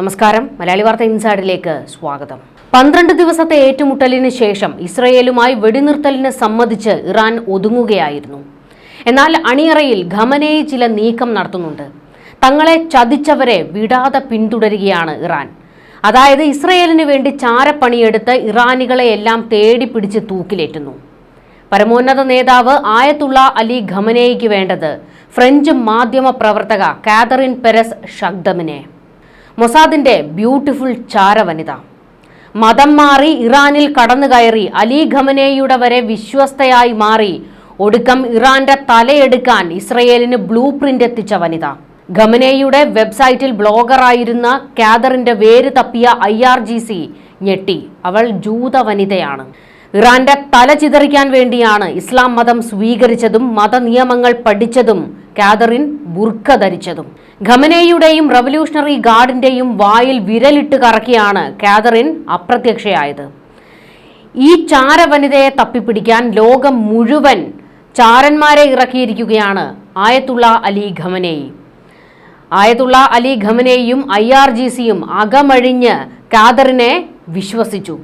നമസ്കാരം. മലയാളി വാർത്ത ഇൻസൈഡിലേക്ക് സ്വാഗതം. പന്ത്രണ്ട് ദിവസത്തെ ഏറ്റുമുട്ടലിന് ശേഷം ഇസ്രയേലുമായി വെടിനിർത്തലിന് സമ്മതിച്ച് ഇറാൻ ഒതുങ്ങുകയായിരുന്നു. എന്നാൽ അണിയറയിൽ ഖമനയെ ചില നീക്കം നടത്തുന്നുണ്ട്. തങ്ങളെ ചതിച്ചവരെ വിടാതെ പിന്തുടരുകയാണ് ഇറാൻ. അതായത് ഇസ്രയേലിന് വേണ്ടി ചാരപ്പണിയെടുത്ത് ഇറാനികളെ എല്ലാം തേടി പിടിച്ച് തൂക്കിലേറ്റുന്നു. പരമോന്നത നേതാവ് ആയത്തുള്ള അലി ഖമനേയ്ക്ക് വേണ്ടത് ഫ്രഞ്ച് മാധ്യമ പ്രവർത്തക കാതറിൻ പെരസ് ഷഗ്ദമിനെ. മൊസാദിന്റെ ബ്യൂട്ടിഫുൾ ചാരവനിത. മതം മാറി ഇറാനിൽ കടന്നു കയറി അലി ഖമനേയുടെ വരെ വിശ്വസ്തയായി മാറി ഒടുക്കം ഇറാന്റെ തലയെടുക്കാൻ ഇസ്രയേലിന് ബ്ലൂ പ്രിന്റ് എത്തിച്ച വനിത. ഖമനേയുടെ വെബ്സൈറ്റിൽ ബ്ലോഗറായിരുന്ന കാദറിന്റെ വേര് തപ്പിയ ഐ ആർ ജി സി ഞെട്ടി. അവൾ ജൂത വനിതയാണ്. ഇറാന്റെ തല ചിതറിക്കാൻ വേണ്ടിയാണ് ഇസ്ലാം മതം സ്വീകരിച്ചതും മതനിയമങ്ങൾ പഠിച്ചതും കാതറിൻ ബുർഖ ധരിച്ചതും. ഖമനേയുടെയും റവല്യൂഷണറി ഗാർഡിന്റെയും വായിൽ വിരലിട്ട് കറക്കിയാണ് കാതറിൻ അപ്രത്യക്ഷയായത്. ഈ ചാര വനിതയെ തപ്പിപ്പിടിക്കാൻ ലോകം മുഴുവൻ ചാരന്മാരെ ഇറക്കിയിരിക്കുകയാണ് Ayatollah Ali Khamenei. Ayatollah Ali ഖമനേയും I R G സിയും അകമഴിഞ്ഞ് കാദറിനെ വിശ്വസിച്ചു.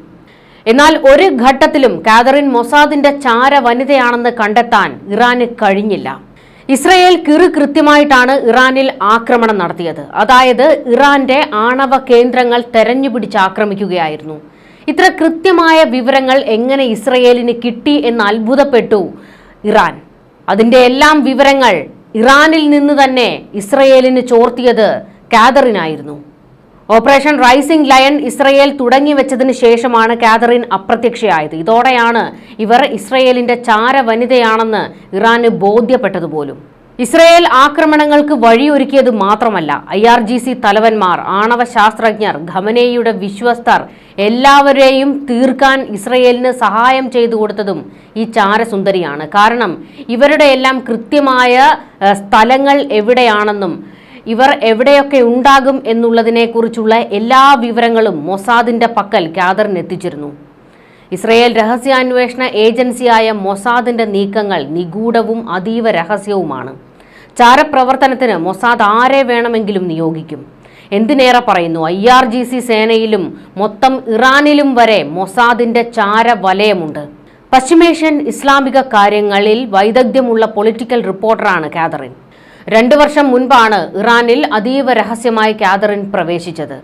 എന്നാൽ ഒരു ഘട്ടത്തിലും കാതറിൻ മൊസാദിന്റെ ചാര വനിതയാണെന്ന് കണ്ടെത്താൻ ഇറാന് കഴിഞ്ഞില്ല. ഇസ്രയേൽ കിറു കൃത്യമായിട്ടാണ് ഇറാനിൽ ആക്രമണം നടത്തിയത്. അതായത് ഇറാന്റെ ആണവ കേന്ദ്രങ്ങൾ തെരഞ്ഞുപിടിച്ച് ആക്രമിക്കുകയായിരുന്നു. ഇത്ര കൃത്യമായ വിവരങ്ങൾ എങ്ങനെ ഇസ്രയേലിന് കിട്ടി എന്ന് അത്ഭുതപ്പെട്ടു ഇറാൻ. അതിന്റെ എല്ലാം വിവരങ്ങൾ ഇറാനിൽ നിന്ന് തന്നെ ഇസ്രയേലിന് ചോർത്തിയത് കാദറിനായിരുന്നു ഓപ്പറേഷൻ റൈസിംഗ് ലയൺ ഇസ്രയേൽ തുടങ്ങി വെച്ചതിന് ശേഷമാണ് കാതറിൻ അപ്രത്യക്ഷയായത്. ഇതോടെയാണ് ഇവർ ഇസ്രയേലിന്റെ ചാര വനിതയാണെന്ന് ഇറാന് ബോധ്യപ്പെട്ടതുപോലും ഇസ്രയേൽ ആക്രമണങ്ങൾക്ക് വഴിയൊരുക്കിയത് മാത്രമല്ല ഐ ആർ ജി സി തലവന്മാർ ആണവ ശാസ്ത്രജ്ഞർ ഖമനേയുടെ വിശ്വസ്തർ എല്ലാവരെയും തീർക്കാൻ ഇസ്രയേലിന് സഹായം ചെയ്തു കൊടുത്തതും ഈ ചാരസുന്ദരിയാണ്. കാരണം ഇവരുടെ എല്ലാം കൃത്യമായ സ്ഥലങ്ങൾ എവിടെയാണെന്നും ഇവർ എവിടെയൊക്കെ ഉണ്ടാകും എന്നുള്ളതിനെക്കുറിച്ചുള്ള എല്ലാ വിവരങ്ങളും മൊസാദിന്റെ പക്കൽ ഖാദറിനെത്തിച്ചിരുന്നു ഇസ്രയേൽ രഹസ്യാന്വേഷണ ഏജൻസിയായ മൊസാദിന്റെ നീക്കങ്ങൾ നിഗൂഢവും അതീവ രഹസ്യവുമാണ്. ചാരപ്രവർത്തനത്തിന് മൊസാദ് ആരെ വേണമെങ്കിലും നിയോഗിക്കും. എന്തിനേറെ പറയുന്നു? ഐ ആർ ജി സി സേനയിലും മൊത്തം ഇറാനിലും വരെ മൊസാദിന്റെ ചാരവലയമുണ്ട്. പശ്ചിമേഷ്യൻ ഇസ്ലാമിക കാര്യങ്ങളിൽ വൈദഗ്ധ്യമുള്ള പൊളിറ്റിക്കൽ റിപ്പോർട്ടറാണ് കാതറിൻ രണ്ടു വർഷം മുൻപാണ് ഇറാനിൽ അതീവ രഹസ്യമായി കാതറിൻ പ്രവേശിച്ചത്.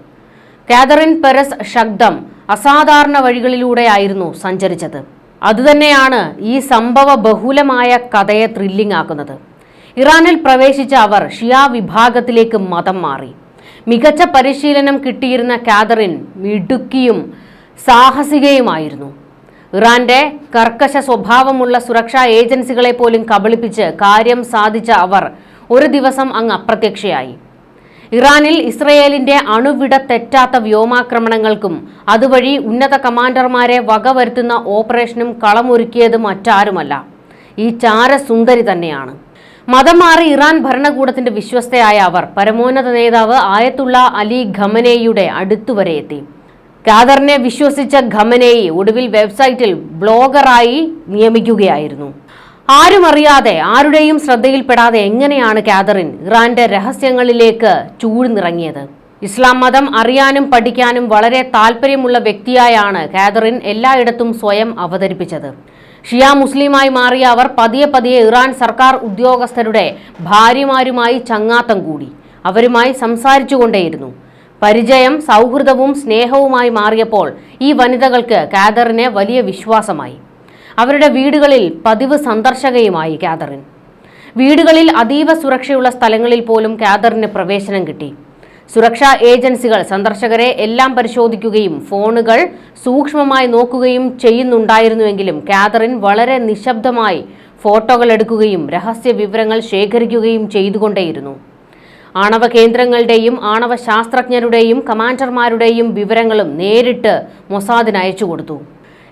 കാതറിൻ പെരസ് ശബ്ദം അസാധാരണ വഴികളിലൂടെയായിരുന്നു സഞ്ചരിച്ചത്. അതുതന്നെയാണ് ഈ സംഭവ ബഹുലമായ കഥയെ ത്രില്ലിംഗ് ആക്കുന്നത്. ഇറാനിൽ പ്രവേശിച്ച അവർ ഷിയ വിഭാഗത്തിലേക്ക് മതം മാറി. മികച്ച പരിശീലനം കിട്ടിയിരുന്ന കാതറിൻ മിടുക്കിയും സാഹസികയുമായിരുന്നു. ഇറാന്റെ കർക്കശ സ്വഭാവമുള്ള സുരക്ഷാ ഏജൻസികളെ പോലും കബളിപ്പിച്ച് കാര്യം സാധിച്ച അവർ ഒരു ദിവസം അങ്ങ് അപ്രത്യക്ഷയായി. ഇറാനിൽ ഇസ്രയേലിന്റെ അണുവിട തെറ്റാത്ത വ്യോമാക്രമണങ്ങൾക്കും അതുവഴി ഉന്നത കമാൻഡർമാരെ വകവരുത്തുന്ന ഓപ്പറേഷനും കളമൊരുക്കിയത് മറ്റാരുമല്ല. ഈ ചാരസുന്ദരി തന്നെയാണ്. മതം മാറി ഇറാൻ ഭരണകൂടത്തിന്റെ വിശ്വസ്തയായ അവർ പരമോന്നത നേതാവ് ആയത്തുള്ള അലി ഖമനേയുടെ അടുത്തുവരെ എത്തി. ഖാദറിനെ വിശ്വസിച്ച ഖമനേയി ഒടുവിൽ വെബ്സൈറ്റിൽ ബ്ലോഗറായി നിയമിക്കുകയായിരുന്നു. ആരും അറിയാതെ ആരുടെയും ശ്രദ്ധയിൽപ്പെടാതെ എങ്ങനെയാണ് കാതറിൻ ഇറാന്റെ രഹസ്യങ്ങളിലേക്ക് ചൂഴ്ന്നിറങ്ങിയത്? ഇസ്ലാം മതം അറിയാനും പഠിക്കാനും വളരെ താല്പര്യമുള്ള വ്യക്തിയായാണ് കാതറിൻ എല്ലായിടത്തും സ്വയം അവതരിപ്പിച്ചത്. ഷിയ മുസ്ലിമായി മാറിയ അവർ പതിയെ പതിയെ ഇറാൻ സർക്കാർ ഉദ്യോഗസ്ഥരുടെ ഭാര്യമാരുമായി ചങ്ങാത്തം കൂടി. അവരുമായി സംസാരിച്ചുകൊണ്ടേയിരുന്നു. പരിചയം സൗഹൃദവും സ്നേഹവുമായി മാറിയപ്പോൾ ഈ വനിതകൾക്ക് കാദറിനെ വലിയ വിശ്വാസമായി. അവരുടെ വീടുകളിൽ പതിവ് സന്ദർശകയുമായി കാതറിൻ. വീടുകളിൽ അതീവ സുരക്ഷയുള്ള സ്ഥലങ്ങളിൽ പോലും കാതറിന് പ്രവേശനം കിട്ടി. സുരക്ഷാ ഏജൻസികൾ സന്ദർശകരെ എല്ലാം പരിശോധിക്കുകയും ഫോണുകൾ സൂക്ഷ്മമായി നോക്കുകയും ചെയ്യുന്നുണ്ടായിരുന്നുവെങ്കിലും കാതറിൻ വളരെ നിശബ്ദമായി ഫോട്ടോകൾ എടുക്കുകയും രഹസ്യ വിവരങ്ങൾ ശേഖരിക്കുകയും ചെയ്തുകൊണ്ടേയിരുന്നു. ആണവ കേന്ദ്രങ്ങളുടെയും ആണവ ശാസ്ത്രജ്ഞരുടെയും കമാൻഡർമാരുടെയും വിവരങ്ങളും നേരിട്ട് മൊസാദിന് അയച്ചു കൊടുത്തു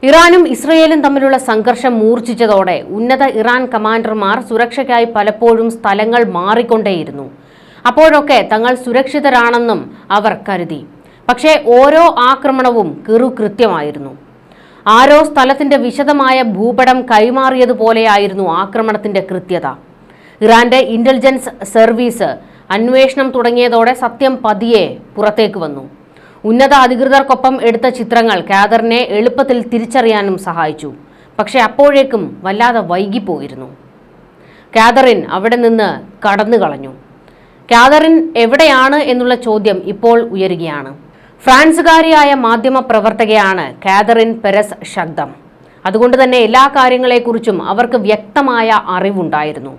ഇറാനും ഇസ്രയേലും തമ്മിലുള്ള സംഘർഷം മൂർച്ഛിച്ചതോടെ ഉന്നത ഇറാൻ കമാൻഡർമാർ സുരക്ഷയ്ക്കായി പലപ്പോഴും സ്ഥലങ്ങൾ മാറിക്കൊണ്ടേയിരുന്നു. അപ്പോഴൊക്കെ തങ്ങൾ സുരക്ഷിതരാണെന്നും അവർ കരുതി. പക്ഷേ ഓരോ ആക്രമണവും കൃത്യമായിരുന്നു ആരോ സ്ഥലത്തിന്റെ വിശദമായ ഭൂപടം കൈമാറിയതുപോലെയായിരുന്നു ആക്രമണത്തിന്റെ കൃത്യത. ഇറാന്റെ ഇന്റലിജൻസ് സർവീസ് അന്വേഷണം തുടങ്ങിയതോടെ സത്യം പതിയെ പുറത്തേക്ക് വന്നു. ഉന്നത അധികൃതർക്കൊപ്പം എടുത്ത ചിത്രങ്ങൾ ഖാദറിനെ എളുപ്പത്തിൽ തിരിച്ചറിയാനും സഹായിച്ചു. പക്ഷേ അപ്പോഴേക്കും വല്ലാതെ വൈകിപ്പോയിരുന്നു. കാതറിൻ അവിടെ നിന്ന് കടന്നു കളഞ്ഞു കാതറിൻ എവിടെയാണ് എന്നുള്ള ചോദ്യം ഇപ്പോൾ ഉയരുകയാണ്. ഫ്രാൻസുകാരിയായ മാധ്യമ പ്രവർത്തകയാണ് കാതറിൻ പെരസ് ശബ്ദം. അതുകൊണ്ട് തന്നെ എല്ലാ കാര്യങ്ങളെക്കുറിച്ചും അവർക്ക് വ്യക്തമായ അറിവുണ്ടായിരുന്നു.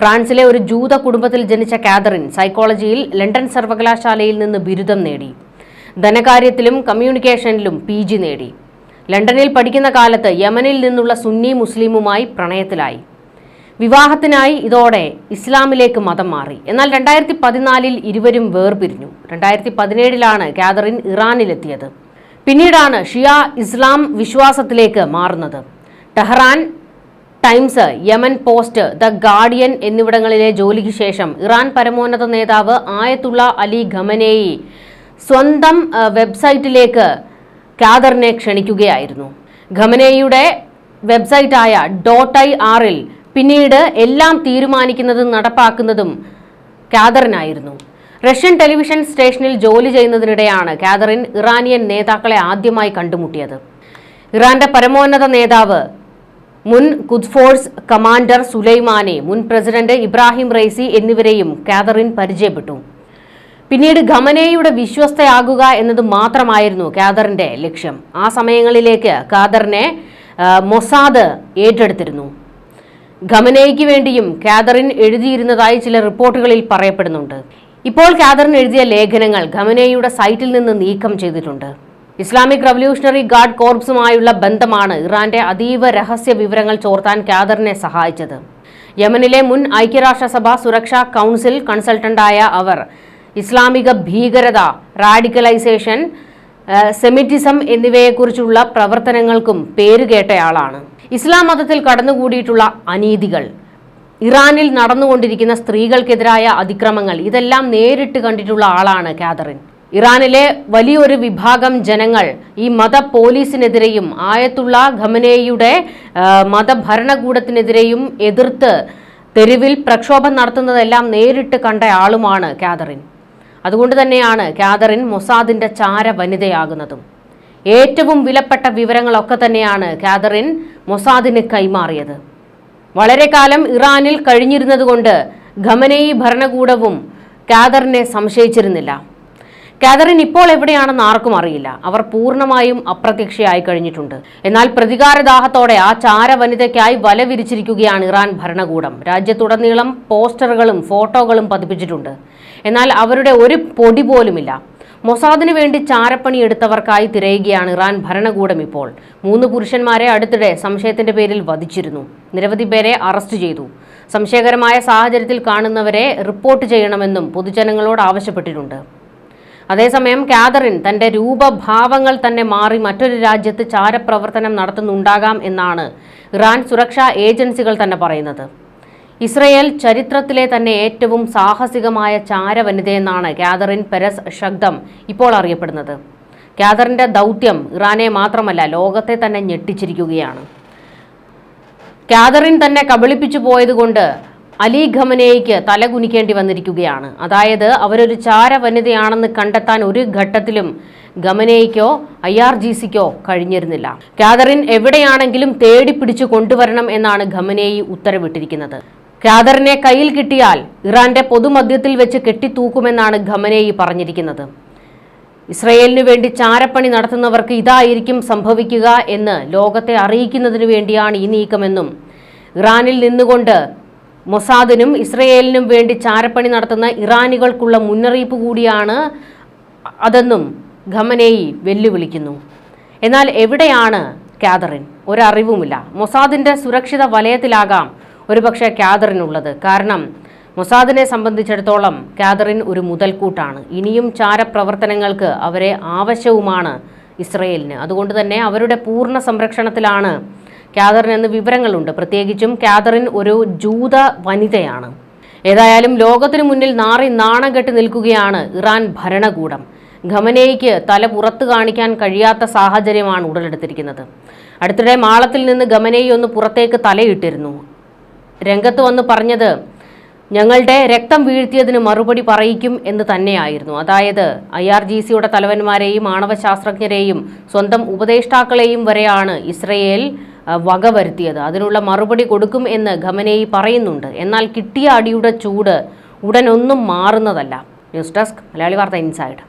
ഫ്രാൻസിലെ ഒരു ജൂത കുടുംബത്തിൽ ജനിച്ച കാതറിൻ സൈക്കോളജിയിൽ ലണ്ടൻ സർവകലാശാലയിൽ നിന്ന് ബിരുദം നേടി. ധനകാര്യത്തിലും കമ്മ്യൂണിക്കേഷനിലും പി ജി നേടി. ലണ്ടനിൽ പഠിക്കുന്ന കാലത്ത് യമനിൽ നിന്നുള്ള സുന്നി മുസ്ലിമുമായി പ്രണയത്തിലായി. വിവാഹത്തിനായി ഇതോടെ ഇസ്ലാമിലേക്ക് മതം മാറി. എന്നാൽ രണ്ടായിരത്തി പതിനാലിൽ ഇരുവരും വേർപിരിഞ്ഞു. രണ്ടായിരത്തി പതിനേഴിലാണ് കാതറിൻ ഇറാനിലെത്തിയത്. പിന്നീടാണ് ഷിയ ഇസ്ലാം വിശ്വാസത്തിലേക്ക് മാറുന്നത്. Tehran Times Yemen Post the Guardian എന്നിവിടങ്ങളിലെ ജോലിക്ക് ശേഷം ഇറാൻ പരമോന്നത നേതാവ് ആയത്തുള്ള അലി ഖമനേയി സ്വന്തം വെബ്സൈറ്റിലേക്ക് ഖാദറിനെ ക്ഷണിക്കുകയായിരുന്നു. ഖമനേയുടെ വെബ്സൈറ്റായ. ഡോട്ട് ഐ ആറിൽ പിന്നീട് എല്ലാം തീരുമാനിക്കുന്നതും നടപ്പാക്കുന്നതും ഖാദറിനായിരുന്നു റഷ്യൻ ടെലിവിഷൻ സ്റ്റേഷനിൽ ജോലി ചെയ്യുന്നതിനിടെയാണ് കാദറിൻ ഇറാനിയൻ നേതാക്കളെ ആദ്യമായി കണ്ടുമുട്ടിയത്. ഇറാന്റെ പരമോന്നത നേതാവ് മുൻ കുദ്ഫോഴ്സ് കമാൻഡർ സുലൈമാനെ മുൻ പ്രസിഡന്റ് ഇബ്രാഹിം റൈസി എന്നിവരെയും കാദറിൻ പരിചയപ്പെട്ടു. പിന്നീട് ഖമനേയുടെ വിശ്വസ്തയാകുക എന്നത് മാത്രമായിരുന്നു ഖാദറിന്റെ ലക്ഷ്യം. ആ സമയങ്ങളിലേക്ക് ഖാദറിനെ മൊസാദ് ഏറ്റെടുത്തിരുന്നു. ഖമനേയ്ക്ക് വേണ്ടിയും ഖാദറിൻ എഴുതിയിരുന്നതായി ചില റിപ്പോർട്ടുകളിൽ പറയപ്പെടുന്നുണ്ട്. ഇപ്പോൾ ഖാദറിൻ എഴുതിയ ലേഖനങ്ങൾ ഖമനേയുടെ സൈറ്റിൽ നിന്ന് നീക്കം ചെയ്തിട്ടുണ്ട്. ഇസ്ലാമിക് റവല്യൂഷണറി ഗാർഡ് കോർപ്സുമായുള്ള ബന്ധമാണ് ഇറാന്റെ അതീവ രഹസ്യ വിവരങ്ങൾ ചോർത്താൻ ഖാദറിനെ സഹായിച്ചത്. യമനിലെ മുൻ ഐക്യരാഷ്ട്രസഭ സുരക്ഷാ കൗൺസിൽ കൺസൾട്ടന്റായ അവർ ഇസ്ലാമിക ഭീകരത റാഡിക്കലൈസേഷൻ സെമിറ്റിസം എന്നിവയെക്കുറിച്ചുള്ള പ്രവർത്തനങ്ങൾക്കും പേരുകേട്ടയാളാണ് ഇസ്ലാം മതത്തിൽ കടന്നുകൂടിയിട്ടുള്ള അനീതികൾ ഇറാനിൽ നടന്നുകൊണ്ടിരിക്കുന്ന സ്ത്രീകൾക്കെതിരായ അതിക്രമങ്ങൾ ഇതെല്ലാം നേരിട്ട് കണ്ടിട്ടുള്ള ആളാണ് കാതറിൻ. ഇറാനിലെ വലിയൊരു വിഭാഗം ജനങ്ങൾ ഈ മത പോലീസിനെതിരെയും ആയത്തുള്ള ഖമനേയുടെ മതഭരണകൂടത്തിനെതിരെയും എതിർത്ത് തെരുവിൽ പ്രക്ഷോഭം നടത്തുന്നതെല്ലാം നേരിട്ട് കണ്ട ആളുമാണ് കാതറിൻ. അതുകൊണ്ട് തന്നെയാണ് കാതറിൻ മൊസാദിന്റെ ചാര വനിതയാകുന്നതും. ഏറ്റവും വിലപ്പെട്ട വിവരങ്ങളൊക്കെ തന്നെയാണ് കാതറിൻ മൊസാദിന് കൈമാറിയത്. വളരെ കാലം ഇറാനിൽ കഴിഞ്ഞിരുന്നതുകൊണ്ട് ഖമനേയി ഭരണകൂടവും കാദറിനെ സംശയിച്ചിരുന്നില്ല. കാതറിൻ ഇപ്പോൾ എവിടെയാണെന്ന് ആർക്കും അറിയില്ല. അവർ പൂർണമായും അപ്രത്യക്ഷയായി കഴിഞ്ഞിട്ടുണ്ട്. എന്നാൽ പ്രതികാരദാഹത്തോടെ ആ ചാര വനിതയ്ക്കായി വല വിരിച്ചിരിക്കുകയാണ് ഇറാൻ ഭരണകൂടം. രാജ്യത്തുടനീളം പോസ്റ്ററുകളും ഫോട്ടോകളും പതിപ്പിച്ചിട്ടുണ്ട്. എന്നാൽ അവരുടെ ഒരു പൊടി പോലുമില്ല. മൊസാദിന് വേണ്ടി ചാരപ്പണി എടുത്തവർക്കായി തിരയുകയാണ് ഇറാൻ ഭരണകൂടം ഇപ്പോൾ. മൂന്ന് പുരുഷന്മാരെ അടുത്തിടെ സംശയത്തിന്റെ പേരിൽ വധിച്ചിരുന്നു. നിരവധി പേരെ അറസ്റ്റ് ചെയ്തു. സംശയകരമായ സാഹചര്യത്തിൽ കാണുന്നവരെ റിപ്പോർട്ട് ചെയ്യണമെന്നും പൊതുജനങ്ങളോട് ആവശ്യപ്പെട്ടിട്ടുണ്ട്. അതേസമയം കാതറിൻ തന്റെ രൂപഭാവങ്ങൾ തന്നെ മാറി മറ്റൊരു രാജ്യത്ത് ചാരപ്രവർത്തനം നടത്തുന്നുണ്ടാകാം എന്നാണ് ഇറാൻ സുരക്ഷാ ഏജൻസികൾ തന്നെ പറയുന്നത്. ഇസ്രയേൽ ചരിത്രത്തിലെ തന്നെ ഏറ്റവും സാഹസികമായ ചാരവനിതയെന്നാണ് കാതറിൻ പെരസ് ഷഗ്ദം ഇപ്പോൾ അറിയപ്പെടുന്നത്. കാതറിന്റെ ദൗത്യം ഇറാനെ മാത്രമല്ല ലോകത്തെ തന്നെ ഞെട്ടിച്ചിരിക്കുകയാണ്. കാതറിൻ തന്നെ കബളിപ്പിച്ചു പോയതുകൊണ്ട് അലി ഖമനേയ്ക്ക് തലകുനിക്കേണ്ടി വന്നിരിക്കുകയാണ്. അതായത് അവരൊരു ചാര വനിതയാണെന്ന് കണ്ടെത്താൻ ഒരു ഘട്ടത്തിലും ഖമനേയ്ക്കോ ഐ ആർ ജി സിക്കോ കഴിഞ്ഞിരുന്നില്ല. കാതറിൻ എവിടെയാണെങ്കിലും തേടി പിടിച്ചു കൊണ്ടുവരണം എന്നാണ് ഖമനേയി ഉത്തരവിട്ടിരിക്കുന്നത്. കാതറിനെ കയ്യിൽ കിട്ടിയാൽ ഇറാന്റെ പൊതുമധ്യത്തിൽ വെച്ച് കെട്ടിത്തൂക്കുമെന്നാണ് ഖമനേയി പറഞ്ഞിരിക്കുന്നത്. ഇസ്രയേലിനു വേണ്ടി ചാരപ്പണി നടത്തുന്നവർക്ക് ഇതായിരിക്കും സംഭവിക്കുക എന്ന് ലോകത്തെ അറിയിക്കുന്നതിനു വേണ്ടിയാണ് ഈ നീക്കമെന്നും ഇറാനിൽ നിന്നുകൊണ്ട് മൊസാദിനും ഇസ്രയേലിനും വേണ്ടി ചാരപ്പണി നടത്തുന്ന ഇറാനികൾക്കുള്ള മുന്നറിയിപ്പ് കൂടിയാണ് അതെന്നും ഖമനേയി വെല്ലുവിളിക്കുന്നു. എന്നാൽ എവിടെയാണ് കാതറിൻ ഒരറിവുമില്ല. മൊസാദിന്റെ സുരക്ഷിത വലയത്തിലാകാം ഒരുപക്ഷെ കാതറിനുള്ളത് കാരണം മൊസാദിനെ സംബന്ധിച്ചിടത്തോളം ക്യാദറിൻ ഒരു മുതൽക്കൂട്ടാണ്. ഇനിയും ചാരപ്രവർത്തനങ്ങൾക്ക് അവരെ ആവശ്യവുമാണ് ഇസ്രയേലിന്. അതുകൊണ്ട് തന്നെ അവരുടെ പൂർണ സംരക്ഷണത്തിലാണ് കാതറിൻ എന്ന് വിവരങ്ങളുണ്ട്. പ്രത്യേകിച്ചും ക്യാദറിൻ ഒരു ജൂത വനിതയാണ്. ഏതായാലും ലോകത്തിനു മുന്നിൽ നാറി നാണം കെട്ടി നിൽക്കുകയാണ് ഇറാൻ ഭരണകൂടം. ഖമനേയ്ക്ക് തല പുറത്തു കാണിക്കാൻ കഴിയാത്ത സാഹചര്യമാണ് ഉടലെടുത്തിരിക്കുന്നത്. അടുത്തിടെ മാളത്തിൽ നിന്ന് ഖമനേയി ഒന്ന് പുറത്തേക്ക് തലയിട്ടിരുന്നു. രംഗത്ത് വന്ന് പറഞ്ഞത് ഞങ്ങളുടെ രക്തം വീഴ്ത്തിയതിന് മറുപടി പറയിക്കും എന്ന് തന്നെയായിരുന്നു. അതായത് ഐ ആർ ജി സിയുടെ തലവന്മാരെയും ആണവശാസ്ത്രജ്ഞരെയും സ്വന്തം ഉപദേഷ്ടാക്കളെയും വരെയാണ് ഇസ്രയേൽ വകവരുത്തിയത്. അതിനുള്ള മറുപടി കൊടുക്കും എന്ന് ഖമനേയി പറയുന്നുണ്ട്. എന്നാൽ കിട്ടിയ അടിയുടെ ചൂട് ഉടനൊന്നും മാറുന്നതല്ല. News desk Malayali Vartha inside.